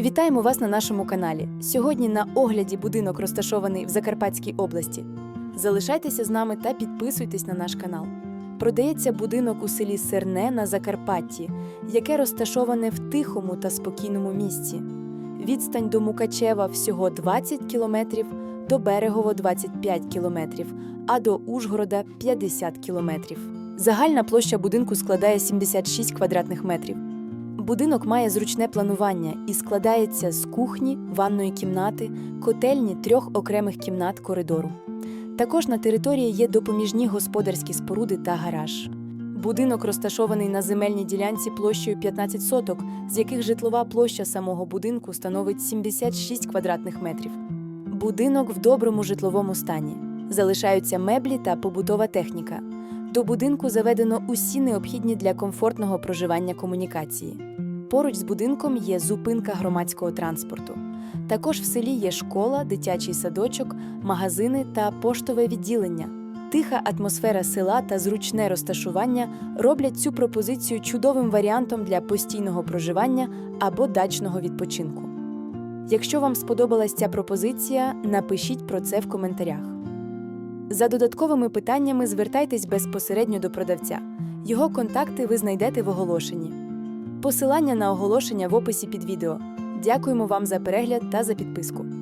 Вітаємо вас на нашому каналі. Сьогодні на огляді будинок розташований в Закарпатській області. Залишайтеся з нами та підписуйтесь на наш канал. Продається будинок у селі Серне на Закарпатті, яке розташоване в тихому та спокійному місці. Відстань до Мукачева всього 20 кілометрів, до Берегово 25 кілометрів, а до Ужгорода 50 кілометрів. Загальна площа будинку складає 76 квадратних метрів. Будинок має зручне планування і складається з кухні, ванної кімнати, котельні трьох окремих кімнат коридору. Також на території є допоміжні господарські споруди та гараж. Будинок розташований на земельній ділянці площею 15 соток, з яких житлова площа самого будинку становить 76 квадратних метрів. Будинок в доброму житловому стані. Залишаються меблі та побутова техніка. До будинку заведено усі необхідні для комфортного проживання комунікації. Поруч з будинком є зупинка громадського транспорту. Також в селі є школа, дитячий садочок, магазини та поштове відділення. Тиха атмосфера села та зручне розташування роблять цю пропозицію чудовим варіантом для постійного проживання або дачного відпочинку. Якщо вам сподобалась ця пропозиція, напишіть про це в коментарях. За додатковими питаннями звертайтесь безпосередньо до продавця. Його контакти ви знайдете в оголошенні. Посилання на оголошення в описі під відео. Дякуємо вам за перегляд та за підписку.